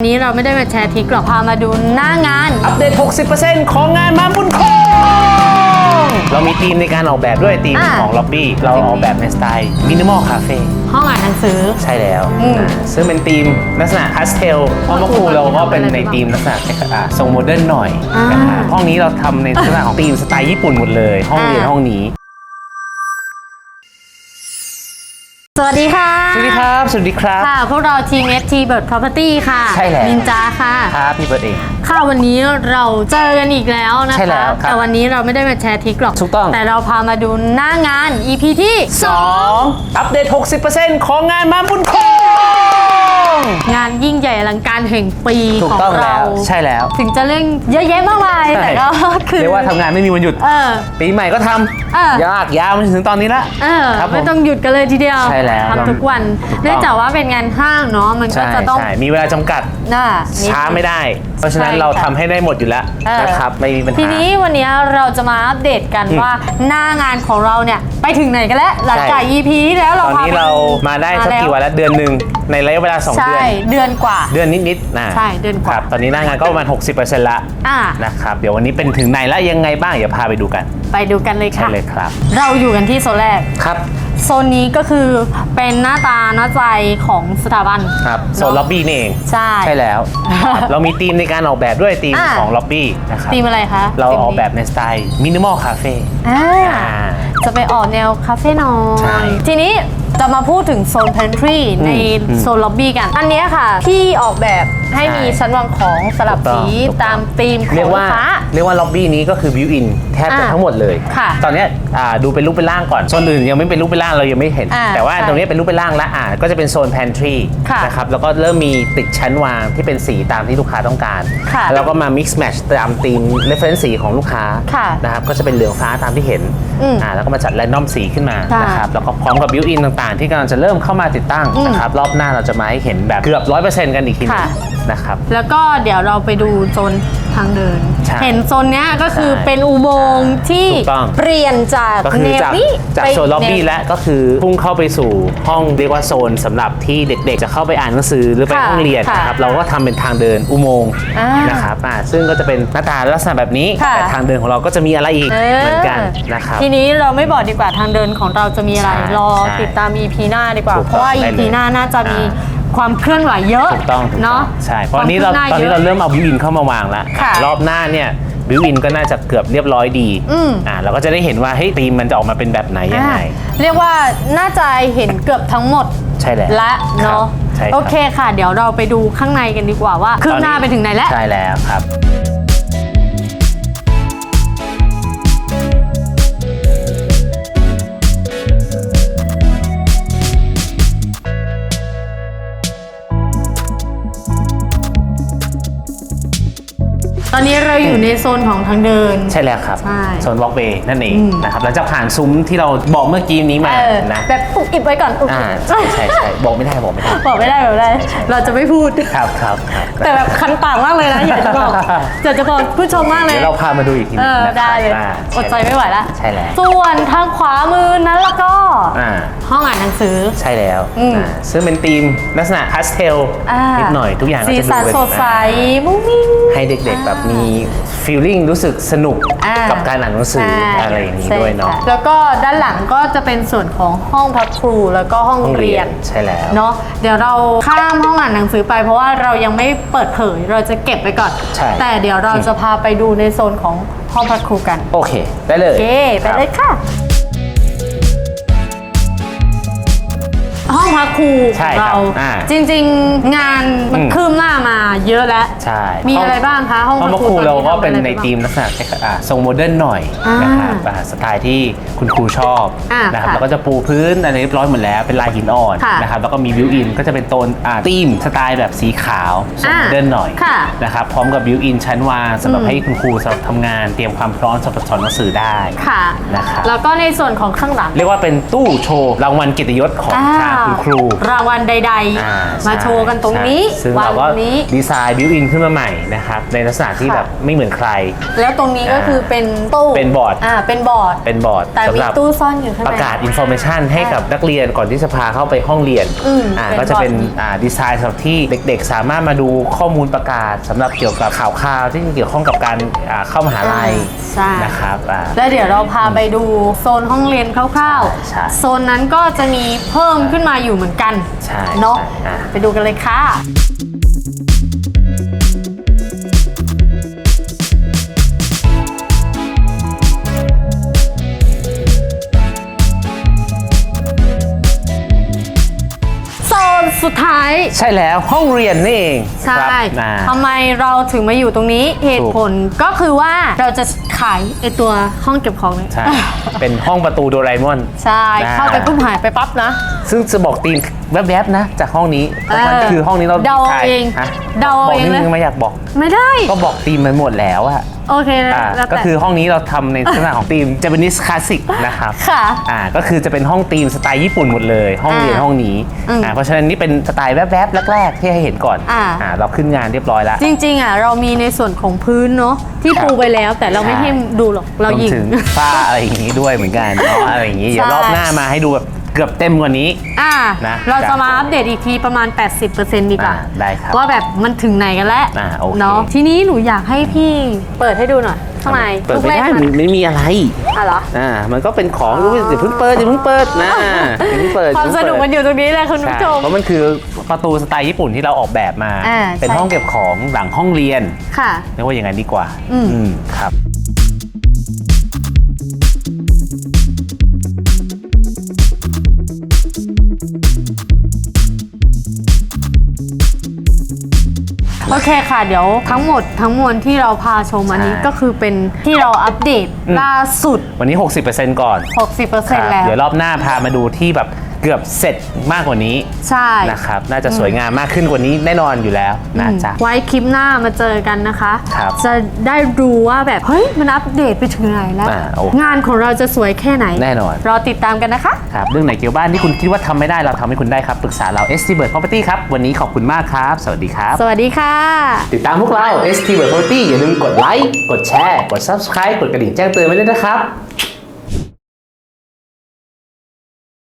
วันนี้เราไม่ได้มาแชร์ทริคหรอกพามาดูหน้างาน อัปเดต 60%ของงานมาบุญคงเรามีทีมในการออกแบบด้วยทีมอ่า ของล็อบบี้ เราออกแบบในสไตล์มินิมอลคาเฟ่ห้องอ่านหนังสือ ใช่แล้วอืมอ่าซึ่งเป็นทีมลักษณะพาสเทลห้องมะคูเราก็เป็นในทีมลักษณะอ่าทรงโมเดิร์นหน่อยอ่านนะครับห้องนี้เราทำในลักษณะของทีมสไตล์ญี่ปุ่นหมดเลย ห้องเรียนอ่า ห้องนี้ สวัสดีค่ะ สวัสดีครับ สวัสดีครับ ค่ะ พวกเราทีม FT Bird Property ค่ะใช่แล้ว นินจาค่ะ ครับพี่เบิร์ดเอง ค่ะ วันนี้เราเจอกันอีกแล้วนะคะ ใช่แล้วครับแต่วันนี้เราไม่ได้มาแชร์ทริคหรอก ถูกต้อง แต่เราพามาดูหน้างาน EP ที่ 2 อัปเดต 60%ของงานมาบุญคง งานยิ่งใหญ่อลังการแห่งปีถูกของต้องเราแล้วใช่แล้ว ถึงจะเรื่องเยอะแยะมากมายแต่ก็คือเรียกว่าทำงานไม่มีวันหยุด เออ ปีใหม่ก็ทเออำยากยาวมาถึงตอนนี้ละ เออครับผมไม่ต้องหยุดกันเลยทีเดียวใช่แล้วทำทุกวันถูกต้อง เนื่องจากว่าเป็นงานห้างเนาะมันก็ใช่จะต้องใช่มีเวลาจำกัดน่านิด ช้าไม่ได้ เพราะฉะนั้นใช่เราค่ะทำให้ได้หมดอยู่แล้วเออ นะครับ ไม่มีปัญหา ทีนี้วันนี้เราจะมาอัปเดตกันอืม ว่าหน้างานของเราเนี่ย ไปถึงไหนกันแล้ว หลังจากใช่ EP ที่แล้วตเราอนพานี้ไปเรามาได้สักกี่วันแล้วเดือนหนึ่งในระยะเวลา 2 ใช่ เดือนเดือนกว่า เดือนนิดๆนะใช่เดือนกว่า ครับ ตอนนี้หน้างานก็ประมาณ 60%ละอ่า นะครับ เดี๋ยววันนี้เป็นถึงไหนแล้วยังไงบ้าง เดี๋ยวพาไปดูกันไปดูกันเลยใช่ค่ะ เลยครับ เราอยู่กันที่โซนแรก ครับ โซนนี้ก็คือเป็นหน้าตาหน้าใจของสถาบัน ครับโซนล็อบบี้นี่เองใช่ใช่แล้วนะครับเรามีทีมในการออกแบบด้วยทีมอ่า ของล็อบบี้นะครับ ธีมอะไรคะเราธีมออกนี้แบบในสไตล์มินิมอลคาเฟ่อ่าอ่า จะไปออกแนวคาเฟ่นอใช่ นทีนี้ จะมาพูดถึงโซน pantry อืมในอืมโซนล็อบบี้กัน อันเนี้ยค่ะ พี่ออกแบบ ให้ใช่มีชั้นวางของสลับถูกต้องสีถูกต้อง ตามธีมขเรีอยงกลูว่ากค้า เรียกว่าล็อบบี้นี้ก็คือบิวอินแทบจะอ่าทั้งหมดเลย ค่ะตอนเนี้ยอ่าดูเป็นรูปเป็นร่างก่อนโซนอื่นยังไม่เป็นรูปเป็นร่างเรายังไม่เห็น อ่าแต่ว่าใช่ตรงนี้เป็นรูปเป็นร่างแล้วอ่าก็จะเป็นโซน pantry ค่ะนะครับแล้วก็เริ่มมีติดชั้นวางที่เป็นสีตามที่ลูกค้าต้องการค่ะแล้วก็มา mix match ตามธีม reference สีของลูกค้าค่ะนะครับก็จะเป็นเหลืองฟ้าตามที่เห็นอืมอ่าแล้วก็มาจัด random สีขึ้นมาค่ะ นะครับแล้วก็พร้อมกับ built in ต่างๆ ที่กำลังจะเริ่มเข้ามาติดตั้งอืมนะครับรอบหน้าเราจะมาให้เห็นแบบเกือบ100%กันอีกทีหนึง ค่ะ นะครับ แล้วก็เดี๋ยวเราไปดูโซนทางเดิน ใช่เห็นโซนเนี้ยก็คือใช่เป็นอุโมงค์ที่ถูกต้อง เปลี่ยนจากก็คือแนวจากนี้จากไปโซนล็อบบี้แนวและก็คือพุ่งเข้าไปสู่ห้องเรียกว่าโซนสำหรับที่เด็กๆ จะเข้าไปอ่านหนังสือหรือไปค่ะห้องเรียนค่ะนะครับเราก็ทำเป็นทางเดินอุโมงค์อ่านนะครับอ่าซึ่งก็จะเป็นหน้าตาลักษณะแบบนี้ค่ะ แต่ทางเดินของเราก็จะมีอะไรอีกเออเหมือนกันนะครับ ทีนี้เราไม่บอกดีกว่าทางเดินของเราจะมีอะไร ใช่รอใช่ติดตาม EP หน้าดีกว่า ถูกต้องเพราะว่า ได้ EP เลยหน้าน่าจะมีอ่ ความเคลื่อนไหวเยอะถูกต้องถูกต้อเนาะงใช่เพราะอันนี้เราความตอนคืบหนี้ยะเราเริ่มเอาบิวอินเข้ามาวางแล้วค่ะรอบหน้าเนี่ยบิวอินก็น่าจะเกือบเรียบร้อยดีอืม อ่าเราก็จะได้เห็นว่าเฮ้ยธีมมันจะออกมาเป็นแบบไหนยังไงอ่าเรียกว่าน่าจะเห็นเกือบทั้งหมดใช่แล้วละเนาะครับใช่ครับ โอเคค่ะ เดี๋ยวเราไปดูข้างในกันดีกว่าว่าคืบหน้าไปถึงไหนแล้ว ใช่แล้วครับ อนนี้เราอยู่ในโซนของทางเดิน ใช่แล้วครับ ใช่โซนวอล์กเวย์นั่นเองอืมนะครับหลังจากผ่านซุ้มที่เราบอกเมื่อกี้นี้มาเออนะแบบอุบอิบไว้ก่อนอุบอ่าอิบใช่ใช่ใช่บอกไม่ได้บอกไม่ได้บอกไม่ได้บอกไม่ได้ เราจะไม่พูดครับครับครับแต่แบบคันปากมากเลยนะอยากจะบอกอยากจะบอกผู้ชมมากเลยเดี๋ยวเราพามาดูอีกทีหเอนึงอนะครับได้เลยาอดใจไม่ไหวละใช่แล้วส่วนทางขวามือนั้นแล้วก็อ่าห้องอ่านหนังสือใช่แล้วอืมอ่าซึ่งเป็นธีมลักษณะพาสเทลอ่านิดหน่อยทุกอย่างก็สีจะดูสันเป็นสดใสอ่ามุ้งมิ้งให้เด็กๆแบบมีฟีลลิ่งรู้สึกสนุกอ่ากับการอ่านหนังสือใช่อะไรอย่างนี้ใช่ด้วยเนาะค่แล้วก็ด้านหลังก็จะเป็นส่วนของห้องพักครูแล้วก็ห้องห้องเรีเรียยนนใช่แล้ว เนาะเดี๋ยวเราข้ามห้องอ่านหนังสือไป เพราะว่าเรายังไม่เปิดเผยเราจะเก็บไปก่อน ใช่ แต่เดี๋ยวเราจะพาไปดูในโซนของห้องพักครูกัน โอเค ได้เลยโอเค ไปเลยค่ะ ห้องพักครูขใช่องครับเราอ่าจริง ๆ งานมันอืม คืบหน้ามาเยอะแล้ว ใช่มีอะไรบ้างคะห้องห้องพัพักกคครูรูตอนนี้เราก็ทำอะไรเป็นในไปบ้างธีมลักษณะอ่าทรงโมเดิร์นหน่อยอ่านนะครับอ่าสไตล์ที่คุณครูชอบอ่านะครับค่ะแล้วก็จะปูพื้นอะไรเรียบร้อยหมดแล้วเป็นลายหินอ่อนค่ะนะครับแล้วก็มีบิวอินก็จะเป็นโทนอ่าธีมสไตล์แบบสีขาวทรงอ่าโมเดิร์นหน่อยค่ะนะครับพร้อมกับบิวอินชั้นวางสำหรับอืม ให้คุณครูสำหรับทำงานเตรียมความพร้อมสำหรับสอนหนังสือได้ ค่ะ นะครับ แล้วก็ในส่วนของข้างหลัง เรียกว่าเป็นตู้โชว์รางวัลเกียรติยศของทางคุณครู รางวัลใด อ่าๆ มาโชว์กันตรงนี้ใช่ซึ่งวัเราก็นี้ ดีไซน์บิวอินขึ้นมาใหม่นะครับในลักษณะที่ค่ะ แบบไม่เหมือนใคร แล้วตรงนี้ก็คือเป็นตู้เป็นบอร์ด อ่าเป็นบอร์ด เป็นบอร์ดแต่สำมีหรับตู้ซ่อนอยู่ข้างใน ประกาศอินโฟเมชันให้กับนักเรียนก่อนที่จะพาเข้าไปห้องเรียนอืมอ่าเป็นก็จะเป็นบอร์ดอ่าดีไซน์สำหรับที่เด็กๆ สามารถมาดูข้อมูลประกาศสำหรับเกี่ยวกับข่าวข่าวที่เกี่ยวข้องกับการอ่าเข้ามหาลัยใช่ นะครับอ่า แล้วเดี๋ยวเราพาไปดูโซนห้องเรียนคร่าวใช่ ๆ โซนนั้นก็จะมีเพิ่มขึ้นมาอยู่เหมือนกันใช่เนาะใช่อะ ไปดูกันเลยค่ะ สุดท้าย ใช่แล้วห้องเรียนนี่เองใช่ครับอ่าทำไมเราถึงมาอยู่ตรงนี้เหตุผลก็คือว่าเราจะขายไอตัวห้องเก็บของเนี่ยใช่ เป็นห้องประตูโดราเอมอน ใช่อ่าเข้าไปปุ๊บหายไปปั๊บนะ ซึ่งจะบอกธีม แวบๆนะ จากห้องนี้แต่มันเออคือห้องนี้เราเดาใครเองฮะเดาบอกเองนิดเลย นึงไม่อยากบอก ไม่ได้ ก็บอกธีมมันหมดแล้วอะโอเคนะอ่าแล้วก็แต่ คือห้องนี้เราทำในลักษณะของธีม Japanese Classic นะครับค่ะอ่าก็คือจะเป็นห้องธีมสไตล์ญี่ปุ่นหมดเลย ห้องเรียนอ่าห้องนี้อืมอ่าเพราะฉะนั้นนี่เป็นสไตล์แวบๆแรกๆที่ให้เห็นก่อนอ่าอ่าเราขึ้นงานเรียบร้อยแล้ว จริงๆอะเรามีในส่วนของพื้นเนาะที่ครับปูไปแล้วแต่เราไม่ใช่ให้ดูหรอกเรารวมยิง ถึงฝ้าอะไรอย่างนี้ด้วยเหมือนกันเนาะอะไรอย่างนี้เดี๋ยวใช่รอบหน้ามาให้ดูแบบเกือบเต็มกว่านี้ อ่านะเราจะมาอัปเดตอีกทีประมาณ 80%ดีกว่าอ่าได้ครับว่าแบบมันถึงไหนกันแล้วอ่าโอเค เนาะทีนี้หนูอยากให้พี่เปิดให้ดูหน่อยข้างในเปิดลูกไม่แรกได้มันมันไม่มีอะไร อะเหรอ อ่า มันก็เป็นของอย่าเพิ่งเปิดอย่าเพิ่งเปิดนะอย่าเพิ่งเปิดความสนุกมันอยู่ตรงนี้แหละคุณใช่ผู้ชม เพราะมันคือประตูสไตล์ญี่ปุ่นที่เราออกแบบมา อ่าเป็นใช่ ห้องเก็บของหลังห้องเรียนค่ะ เรียกว่าอย่างนั้นดีกว่า อืม อืมครับ โอเคค่ะ เดี๋ยวทั้งหมดทั้งมวลที่เราพาชมอันนี้ใช่ ก็คือเป็นที่เราอัปเดตอืมล่าสุด วันนี้ 60%ก่อน60%แล้ว เดี๋ยวรอบหน้าพามาดูที่แบบ เกือบเสร็จมากกว่านี้ใช่ นะครับ น่าจะสวยงามมากขึ้นกว่านี้แน่นอนอยู่แล้วนะจ๊ะ ไว้คลิปหน้ามาเจอกันนะคะ ครับจะได้รู้ว่าแบบ เฮ้ย มันอัปเดตไปถึงไหนแล้ว อ่าโองานของเราจะสวยแค่ไหนแน่นอน รอติดตามกันนะคะ ครับ เรื่องไหนเกี่ยวบ้านที่คุณคิดว่าทำไม่ได้เราทำให้คุณได้ครับ ปรึกษาเรา s t b i r d Property ครับ วันนี้ขอบคุณมากครับ สวัสดีครับ สวัสดีค่ะ ติดตามพวกเรา s t b i r d Property อย่าลืมกดไลค์ กดแชร์ กด Subscribe กดกระดิ่งแจ้งเตือนไว้ด้วยนะครับ